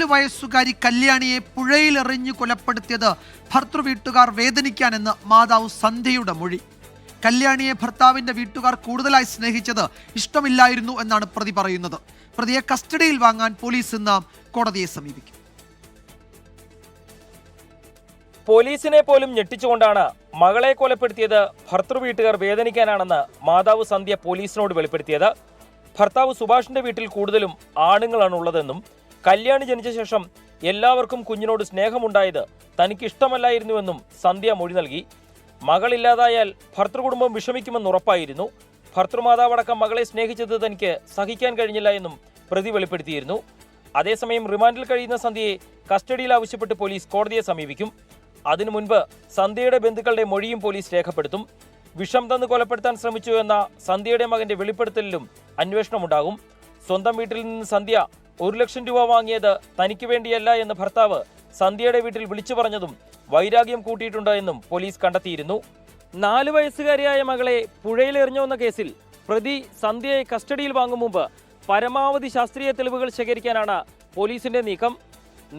നാലു വയസ്സുകാരി കല്യാണിയെ പുഴയിലെറിഞ്ഞു കൊലപ്പെടുത്തിയത് ഭർത്തൃ വീട്ടുകാർ വേദനിക്കാനെന്ന് മാതാവ് സന്ധ്യയുടെ മൊഴി. കല്യാണിയെ ഭർത്താവിന്റെ വീട്ടുകാർ കൂടുതലായി സ്നേഹിച്ചത് ഇഷ്ടമില്ലായിരുന്നു എന്നാണ് പ്രതി പറയുന്നത്. പ്രതിയെ കസ്റ്റഡിയിൽ വാങ്ങാൻ പോലീസ് ഇന്ന് കോടതിയെ സമീപിക്കും. പോലീസിനെ പോലും ഞെട്ടിച്ചുകൊണ്ടാണ് മകളെ കൊലപ്പെടുത്തിയത് ഭർത്തൃ വീട്ടുകാർ വേദനിക്കാനാണെന്ന് മാതാവ് സന്ധ്യ പോലീസിനോട് വെളിപ്പെടുത്തിയത്. ഭർത്താവ് സുഭാഷിന്റെ വീട്ടിൽ കൂടുതലും ആണുങ്ങളാണ് ഉള്ളതെന്നും കല്യാണി ജനിച്ച ശേഷം എല്ലാവർക്കും കുഞ്ഞിനോട് സ്നേഹമുണ്ടായത് തനിക്ക് ഇഷ്ടമല്ലായിരുന്നുവെന്നും സന്ധ്യ മൊഴി നൽകി. മകളില്ലാതായാൽ ഭർത്തൃകുടുംബം വിഷമിക്കുമെന്ന് ഉറപ്പായിരുന്നു. ഭർത്തൃമാതാവടക്കം മകളെ സ്നേഹിച്ചത് തനിക്ക് സഹിക്കാൻ കഴിഞ്ഞില്ല എന്നും പ്രതി വെളിപ്പെടുത്തിയിരുന്നു. അതേസമയം റിമാൻഡിൽ കഴിയുന്ന സന്ധ്യയെ കസ്റ്റഡിയിൽ ആവശ്യപ്പെട്ട് പോലീസ് കോടതിയെ സമീപിക്കും. അതിനു മുൻപ് സന്ധ്യയുടെ ബന്ധുക്കളുടെ മൊഴിയും പോലീസ് രേഖപ്പെടുത്തും. വിഷം തന്ന് കൊലപ്പെടുത്താൻ ശ്രമിച്ചു എന്ന സന്ധ്യയുടെ മകന്റെ വെളിപ്പെടുത്തലിലും അന്വേഷണമുണ്ടാകും. സ്വന്തം വീട്ടിൽ നിന്ന് സന്ധ്യ ഒരു ലക്ഷം രൂപ വാങ്ങിയത് തനിക്ക് വേണ്ടിയല്ല എന്ന് ഭർത്താവ് സന്ധ്യയുടെ വീട്ടിൽ വിളിച്ചു പറഞ്ഞതും വൈരാഗ്യം കൂട്ടിയിട്ടുണ്ട് എന്നും പോലീസ് കണ്ടെത്തിയിരുന്നു. നാല് വയസ്സുകാരിയായ മകളെ പുഴയിലെറിഞ്ഞുവെന്ന കേസിൽ പ്രതി സന്ധ്യയെ കസ്റ്റഡിയിൽ വാങ്ങും മുമ്പ് പരമാവധി ശാസ്ത്രീയ തെളിവുകൾ ശേഖരിക്കാനാണ് പോലീസിന്റെ നീക്കം.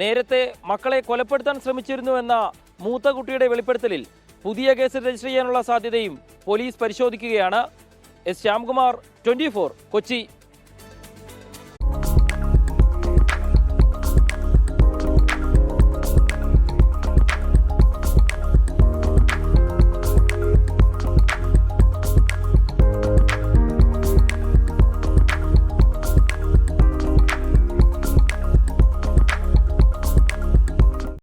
നേരത്തെ മക്കളെ കൊലപ്പെടുത്താൻ ശ്രമിച്ചിരുന്നുവെന്ന മൂത്ത കുട്ടിയുടെ വെളിപ്പെടുത്തലിൽ പുതിയ കേസ് രജിസ്റ്റർ ചെയ്യാനുള്ള സാധ്യതയും പോലീസ് പരിശോധിക്കുകയാണ്. S Shyamkumar twenty Kochi.